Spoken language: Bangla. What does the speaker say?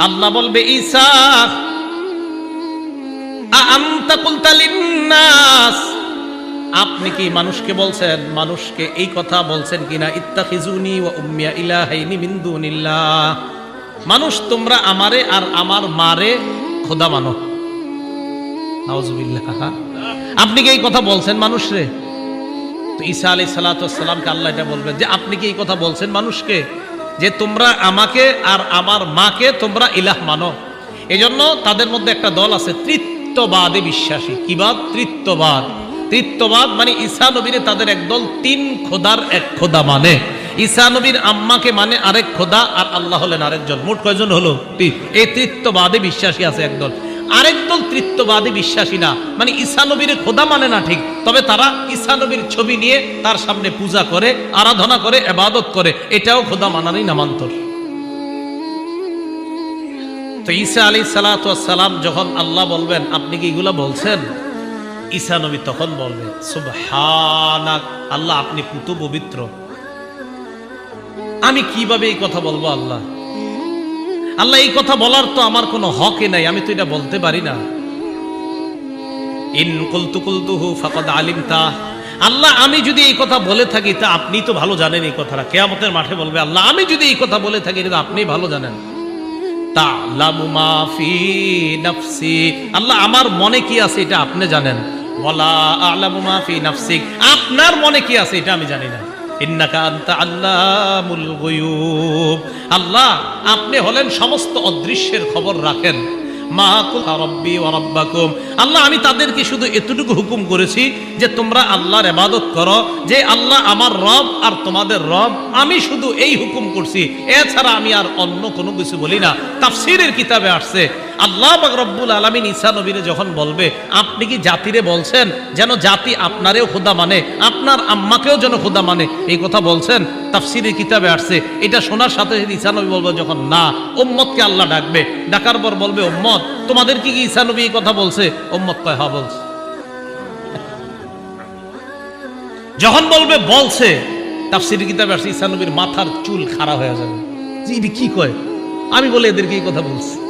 আল্লাহ বলবে, ঈসা আপনি কি মানুষকে বলছেন? মানুষকে এই কথা বলছেন কিনা? ইত্তাখিজুনি মিন মানুষ তোমরা আমারে আর আমার মারে খোদা মানো। আপনি কি এই কথা বলছেন মানুষরে? তো ঈসা আলী সালাতামকে আল্লাহ এটা বলবেন যে, আপনি কি এই কথা বলছেন মানুষকে? যে তোমরা আমাকে আর আমার মাকে তোমরা ইলাহ মানো। এজন্য তাদের মধ্যে একটা দল আছে, তৃত্ববাদে বিশ্বাসী। কিবাদ তৃত্ববাদ। তৃত্ববাদ মানে ঈসা নবীরে তাদের একদল তিন খোদার এক খোদা মানে। ঈসা নবীর আম্মাকে মানে আরেক খোদা আর আল্লাহ হলেন আরেকজন। মোট কয়জন হলো? এই তৃত্ববাদে বিশ্বাসী আছে একদল দল তৃত্ববাদী বিশ্বাসী না মানে ঈসা নবীর খোদা মানে না ঠিক, তবে তারা ঈসা নবীর ছবি নিয়ে তার সামনে পূজা করে, আরাধনা করে, এবাদত করে, এটাও খোদা মানারই নামান্তর। তো ঈসা আলী সালাম যখন আল্লাহ বলবেন, আপনি কি এগুলা বলছেন? ঈসা নবী তখন বলবেন, সুবহানাক, আল্লাহ আপনি পুতু পবিত্র। আমি কীভাবে এই কথা বলব আল্লাহ? আল্লাহ, এই কথা বলার তো আমার কোনো হকে নাই, আমি তো এটা বলতে পারি না। ইন কুলতু ফাকাদ আলিমতা। আল্লাহ, আমি যদি এই কথা বলে থাকি, তা আপনি তো ভালো জানেন এই কথাটা। কেয়ামতের মাঠে বলবে আল্লাহ, আমি যদি এই কথা বলে থাকি, এটা তো আপনি ভালো জানেন। তা'লামু মা ফি নাফসি। আল্লাহ, আমার মনে কি আছে এটা আপনি জানেন? ওয়ালা আ'লামু মা ফি নাফসিক। আপনার মনে কি আছে এটা আমি জানি না। আল্লাহ, আপনি হলেন সমস্ত অদৃশ্যের খবর রাখেন। আল্লাহ, আমি তাদেরকে শুধু এতটুকু হুকুম করেছি যে তোমরা আল্লাহর ইবাদত করো, যে আল্লাহ আমার রব আর তোমাদের রব, আমি শুধু এই হুকুম করছি। এছাড়া আমি আর অন্য কোনো কিছু বলি না। তাফসীরের কিতাবে আসছে আল্লাহ রব্বুল আলামিন ঈসা নবীরে যখন বলবে, আপনি কি জাতিরে বলছেন যেন জাতি আপনারেও খোদা মানে আপনার আম্মাকেও যেন খোদা মানে? এই কথা বলছেন, তাফসীরের কিতাবে আসছে। এটা শোনার সাথে ঈসা নবী বলবে যখন, না, উম্মতকে আল্লাহ ডাকবে। ডাকার পর বলবে, উম্মত, তোমাদের কি কি ঈসা নবী এই কথা বলছে? উম্মত কয় হ্যাঁ বলছে। যখন বলবে, বলছে, তাফসীরের কিতাবে আসছে, ঈসা নবীর মাথার চুল খাড়া হয়ে যাবে। যে কি কয়? আমি বলে, এদেরকে এই কথা বলছি।